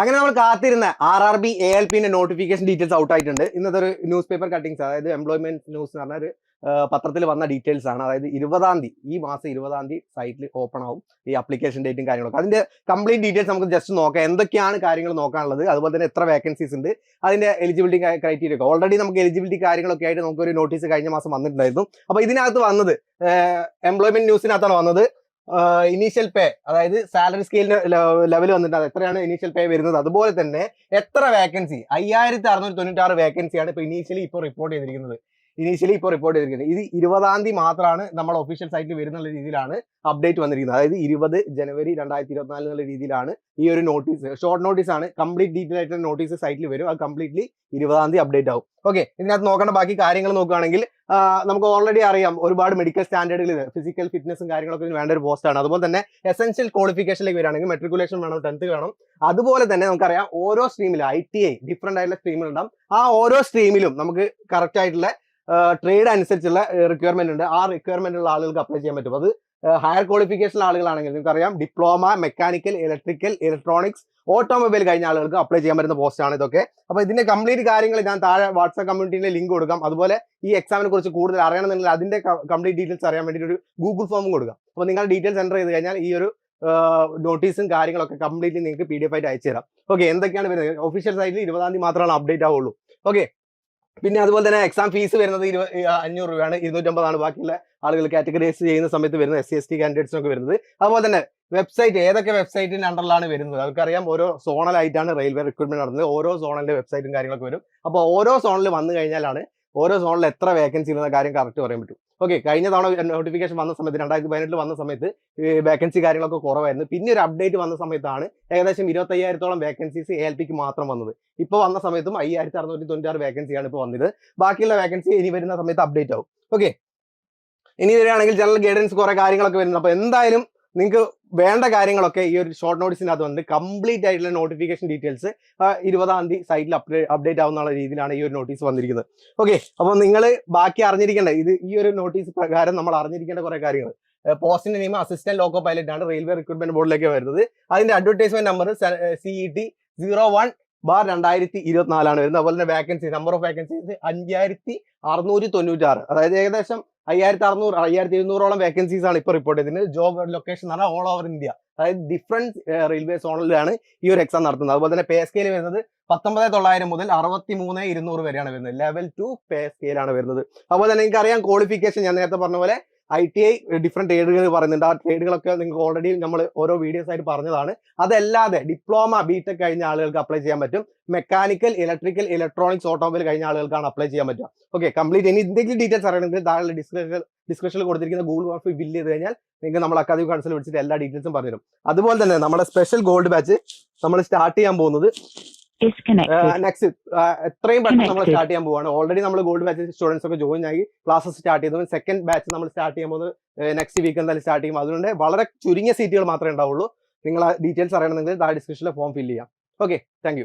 അങ്ങനെ നമ്മൾ കാത്തിരുന്ന R R B A L പിന്റെ നോട്ടിഫിക്കേഷൻ ഡീറ്റെയിൽസ് ഔട്ട് ആയിട്ടുണ്ട്. ഇന്നത്തെ ഒരു ന്യൂസ് പേപ്പർ കട്ടിങ്സ് അതായത് എംപ്ലോയ്മെന്റ് ന്യൂസ് എന്ന് പറഞ്ഞ ഒരു പത്രത്തിൽ വന്ന ഡീറ്റെയിൽസ് ആണ്. അതായത് ഇരുപതാം തീയതി ഈ മാസം ഇരുപതാം തീയതി സൈറ്റിൽ ഓപ്പൺ ആവും ഈ അപ്ലിക്കേഷൻ ഡേറ്റും കാര്യങ്ങളൊക്കെ. അതിന്റെ കംപ്ലീറ്റ് ഡീറ്റെയിൽസ് നമുക്ക് ജസ്റ്റ് നോക്കാം. എന്തൊക്കെയാണ് കാര്യങ്ങൾ നോക്കാനുള്ളത്? അതുപോലെ തന്നെ എത്ര വേക്കൻസീസ് ഉണ്ട്? അതിന്റെ എലിജിബിലിറ്റി ക്രൈറ്റീരിയ ഒക്കെ. ഓൾറെഡി നമുക്ക് എലിജിബിലിറ്റി കാര്യങ്ങളൊക്കെ ആയിട്ട് നമുക്ക് ഒരു നോട്ടീസ് കഴിഞ്ഞ മാസം വന്നിട്ടുണ്ടായിരുന്നു. അപ്പൊ ഇതിനകത്ത് വന്നത് എംപ്ലോയ്മെന്റ് ന്യൂസിനകത്താണ് വന്നത്. ഇനീഷ്യൽ പേ അതായത് സാലറി സ്കെയിലിന് ലെവൽ വന്നിട്ട് അത് എത്രയാണ് ഇനീഷ്യൽ പേ വരുന്നത്? അതുപോലെ തന്നെ എത്ര വേക്കൻസി അയ്യായിരത്തി അറുന്നൂറ്റി തൊണ്ണൂറ്റി ആറ് വേക്കൻസിയാണ് ഇപ്പൊ ഇനീഷ്യലി ഇപ്പോൾ റിപ്പോർട്ട് ചെയ്തിരിക്കുന്നത്. ഇനീഷ്യലി ഇപ്പോൾ റിപ്പോർട്ട് ചെയ്തിരിക്കുന്നത്. ഇത് ഇരുപതാം തീയതി മാത്രമാണ് നമ്മൾ ഒഫീഷ്യൽ സൈറ്റിൽ വരുന്ന രീതിയിലാണ് അപ്ഡേറ്റ് വന്നിരിക്കുന്നത്. അതായത് ഇരുപത് ജനുവരി രണ്ടായിരത്തി ഇരുപത്തിനാല് എന്നുള്ള രീതിയിലാണ് ഈ ഒരു നോട്ടീസ് ഷോർട്ട് നോട്ടീസ് ആണ്. കംപ്ലീറ്റ് ഡീറ്റെയിൽ ആയിട്ടുള്ള നോട്ടീസ് സൈറ്റിൽ വരും. അത് കംപ്ലീറ്റ്ലി ഇരുപതാം തീയതി അപ്ഡേറ്റ് ആവും. ഓക്കെ ഇതിനകത്ത് നോക്കേണ്ട ബാക്കി കാര്യങ്ങൾ നോക്കുകയാണെങ്കിൽ നമുക്ക് ഓൾറെഡി അറിയാം ഒരുപാട് മെഡിക്കൽ സ്റ്റാൻഡേർഡുകൾ ഫിസിക്കൽ ഫിറ്റ്നസും കാര്യങ്ങളൊക്കെ വേണ്ട ഒരു പോസ്റ്റാണ് അതുപോലെ തന്നെ എസെൻഷ്യൽ ക്വാളിഫിക്കേഷനിലേക്ക് വരികയാണെങ്കിൽ മെട്രിക്കുലേഷൻ വേണം ടെൻത്ത് വേണം. അതുപോലെ തന്നെ നമുക്കറിയാം ഓരോ സ്ട്രീമിലും ഐ ടി ഐ ഡിഫറെന്റ് ആയിട്ടുള്ള സ്ട്രീമിൽ ഉണ്ടാവും ആ ഓരോ സ്ട്രീമിലും നമുക്ക് കറക്റ്റ് ആയിട്ടുള്ള ട്രേഡ് അനുസരിച്ചുള്ള റിക്വയർമെന്റ് ഉണ്ട്. ആ റിക്വയർമെന്റ് ഉള്ള ആളുകൾക്ക് അപ്ലൈ ചെയ്യാൻ പറ്റും. അത് ഹയർ ക്വാളിഫിക്കേഷൻ ആളുകളാണെങ്കിൽ നിങ്ങൾക്കറിയാം diploma mechanical electrical electronics automobile കഴിഞ്ഞ ആളുകൾക്ക് അപ്ലൈ ചെയ്യാൻ പറ്റുന്ന ആണ് ഇതൊക്കെ. അപ്പൊ ഇതിന്റെ കംപ്ലീറ്റ് കാര്യങ്ങൾ ഞാൻ താഴെ വാട്സ്ആപ്പ് കമ്മ്യൂണിറ്റിയിലെ ലിങ്ക് കൊടുക്കാം. അതുപോലെ ഈ എക്സാമിനെ കുറിച്ച് കൂടുതൽ അറിയണമെന്നുണ്ടെങ്കിൽ അതിന്റെ കംപ്ലീറ്റ് ഡീറ്റെയിൽസ് അറിയാൻ വേണ്ടി ഒരു ഗൂഗിൾ ഫോമും കൊടുക്കാം. അപ്പൊ നിങ്ങൾ ഡീറ്റെയിൽസ് എന്റർ ചെയ്ത് കഴിഞ്ഞാൽ ഈ ഒരു നോട്ടീസും കാര്യങ്ങളൊക്കെ കംപ്ലീറ്റ്ലി നിങ്ങൾക്ക് പി ഡി എഫ് ആയിട്ട് അയച്ചു തരാം ഓക്കെ എന്തൊക്കെയാണ് വരുന്നത്? ഒഫീഷ്യൽ സൈറ്റിൽ ഇരുപതാം തീയതി മാത്രമാണ് അപ്ഡേറ്റ് ആവുള്ളൂ. ഓക്കെ പിന്നെ അതുപോലെ തന്നെ എക്സാം ഫീസ് വരുന്നത് ഇരുപ അഞ്ഞൂറ് രൂപയാണ് ഇരുന്നൂറ്റമ്പതാണ് ബാക്കിയുള്ള ആളുകൾ കാറ്റഗറൈസ് ചെയ്യുന്ന സമയത്ത് വരുന്നത് എസ് സി എസ് ടി കാൻഡിഡേറ്റ്സിനൊക്കെ വരുന്നത്. അതുപോലെ തന്നെ വെബ്സൈറ്റ് ഏതൊക്കെ വെബ്സൈറ്റിന്റെ അണ്ടറിലാണ് വരുന്നത്? അവർക്കറിയാം ഓരോ സോണലായിട്ടാണ് റെയിൽവേ റിക്രൂട്ട്മെന്റ് നടന്നത്. ഓരോ സോണലിന്റെ വെബ്സൈറ്റും കാര്യങ്ങളൊക്കെ വരും. അപ്പോൾ ഓരോ സോണിൽ വന്നു കഴിഞ്ഞാലാണ് ഓരോ സോണിൽ എത്ര വേക്കൻസി ഉള്ള കാര്യം കറക്റ്റ് പറയാൻ പറ്റും. ഓക്കെ കഴിഞ്ഞ തവണ നോട്ടിഫിക്കേഷൻ വന്ന സമയത്ത് രണ്ടായിരത്തി പതിനെട്ടിൽ വന്ന സമയത്ത് വേക്കൻസി കാര്യങ്ങളൊക്കെ കുറവായിരുന്നു. പിന്നെ ഒരു അപ്ഡേറ്റ് വന്ന സമയത്താണ് ഏകദേശം ഇരുപത്തയ്യായിരത്തോളം വേക്കൻസീസ് എ എൽ പിക്ക് മാത്രം വന്നത്. ഇപ്പോൾ വന്ന സമയത്തും അയ്യായിരത്തി അറുന്നൂറ്റി തൊണ്ണൂറ്റാറ് വേക്കൻസിയാണ് ഇപ്പോൾ വന്നത്. ബാക്കിയുള്ള വേക്കൻസി ഇനി വരുന്ന സമയത്ത് അപ്ഡേറ്റ് ആവും. ഓക്കെ ഇനി വരികയാണെങ്കിൽ ജനറൽ ഗൈഡൻസ് കുറെ കാര്യങ്ങളൊക്കെ വരുന്നുണ്ട്. അപ്പോൾ എന്തായാലും നിങ്ങൾക്ക് വേണ്ട കാര്യങ്ങളൊക്കെ ഈ ഒരു ഷോർട്ട് നോട്ടീസിനകത്ത് വന്നിട്ട് കംപ്ലീറ്റ് ആയിട്ടുള്ള നോട്ടിഫിക്കേഷൻ ഡീറ്റെയിൽസ് ഇരുപതാം തീയതി സൈറ്റിൽ അപ്ഡേറ്റ് ആവുന്ന രീതിയിലാണ് ഈ ഒരു നോട്ടീസ് വന്നിരിക്കുന്നത്. ഓക്കെ അപ്പോൾ നിങ്ങൾ ബാക്കി അറിഞ്ഞിരിക്കേണ്ട ഇത് ഈ ഒരു നോട്ടീസ് പ്രകാരം നമ്മൾ അറിഞ്ഞിരിക്കേണ്ട കുറേ കാര്യങ്ങൾ. പോസ്റ്റിന്റെ നിയമം അസിസ്റ്റന്റ് ലോക്കോ പൈലറ്റ് ആണ് റെയിൽവേ റിക്രൂട്ട്മെന്റ് ബോർഡിലേക്ക് വരുന്നത്. അതിന്റെ advertisement number C E T zero one bar രണ്ടായിരത്തി ഇരുപത്തിനാലാണ് വരുന്നത്. അതുപോലെ തന്നെ വാക്കൻസി നമ്പർ ഓഫ് വേക്കൻസീസ് അഞ്ചായിരത്തി അറുന്നൂറ്റി തൊണ്ണൂറ്റാറ് അതായത് ഏകദേശം അയ്യായിരത്തി അറുന്നൂറ് അയ്യായിരത്തി ഇരുന്നൂറോളം വേക്കൻസീസ് ആണ് ഇപ്പോൾ റിപ്പോർട്ട് ചെയ്തത് ജോബ് ലൊക്കേഷൻ എന്ന് പറഞ്ഞാൽ ഓൾ ഓവർ ഇന്ത്യ അതായത് ഡിഫറെന്റ് റെയിൽവേ സോണിലാണ് ഈ ഒരു എക്സാം നടത്തുന്നത്. അതുപോലെ തന്നെ പേ സ്കെയിൽ വരുന്നത് പത്തൊമ്പത് തൊള്ളായിരം മുതൽ അറുപത്തി മൂന്ന് ഇരുന്നൂറ് വരെയാണ് വരുന്നത്. ലെവൽ ടു പേ സ്കെയിലാണ് വരുന്നത്. അതുപോലെ തന്നെ എനിക്കറിയാം ക്വാളിഫിക്കേഷൻ ഞാൻ നേരത്തെ പറഞ്ഞ പോലെ ഐ ടി ഐ ഡിഫറെന്റ് ട്രേഡുകൾ പറയുന്നുണ്ട്. ആ ട്രേഡുകളൊക്കെ നിങ്ങൾക്ക് ഓൾറെഡി നമ്മൾ ഓരോ വീഡിയോസ് ആയിട്ട് പറഞ്ഞതാണ്. അതല്ലാതെ ഡിപ്ലോമ ബിടെക് കഴിഞ്ഞ ആളുകൾക്ക് അപ്ലൈ ചെയ്യാൻ പറ്റും. മെക്കാനിക്കൽ ഇലക്ട്രിക്കൽ ഇലക്ട്രോണിക്സ് ഓട്ടോമൊബൈൽ കഴിഞ്ഞ ആളുകൾക്കാണ് അപ്ലൈ ചെയ്യാൻ പറ്റുക. ഓക്കെ കംപ്ലീറ്റ് ഇനി എന്തെങ്കിലും ഡീറ്റെയിൽസ് അറിയണമെങ്കിൽ താഴെ ഡിസ്ക്രിപ്ഷൻ ഡിസ്ക്രിപ്ഷനിൽ കൊടുത്തിരിക്കുന്ന ഗൂഗിൾ ഫോം ഫില്ല് ചെയ്ത് കഴിഞ്ഞാൽ നിങ്ങൾക്ക് നമ്മൾ അക്കാദമിക് കൗൺസിൽ വിളിച്ചിട്ട് എല്ലാ ഡീറ്റെയിൽസും പറഞ്ഞുതരും. അതുപോലെ തന്നെ നമ്മുടെ സ്പെഷ്യൽ ഗോൾഡ് ബാച്ച് നമ്മൾ സ്റ്റാർട്ട് ചെയ്യാൻ പോകുന്നത്. നെക്സ്റ്റ് എത്രയും പെട്ടെന്ന് നമ്മൾ സ്റ്റാർട്ട് ചെയ്യാൻ പോവാണ്. ഓൾറെഡി നമ്മൾ ഗോൾഡ് ബാച്ച് സ്റ്റുഡൻസ് ഒക്കെ ജോയിൻ ആയി. ക്ലാസ്സസ് സ്റ്റാർട്ട് ചെയ്തു. സെക്കൻഡ് ബാച്ച് നമ്മൾ സ്റ്റാർട്ട് ചെയ്യാൻ പോകുന്നത് നെക്സ്റ്റ് വീക്ക് എന്തായാലും സ്റ്റാർട്ട് ചെയ്യും. അതുകൊണ്ട് വളരെ ചുരുങ്ങിയ സീറ്റുകൾ മാത്രമേ ഉണ്ടാവുള്ളൂ. നിങ്ങൾ ഡീറ്റെയിൽസ് അറിയണമെങ്കിൽ ഡിസ്ക്രിപ്ഷനിൽ ഫോം ഫില്ല് ചെയ്യാം. Okay thank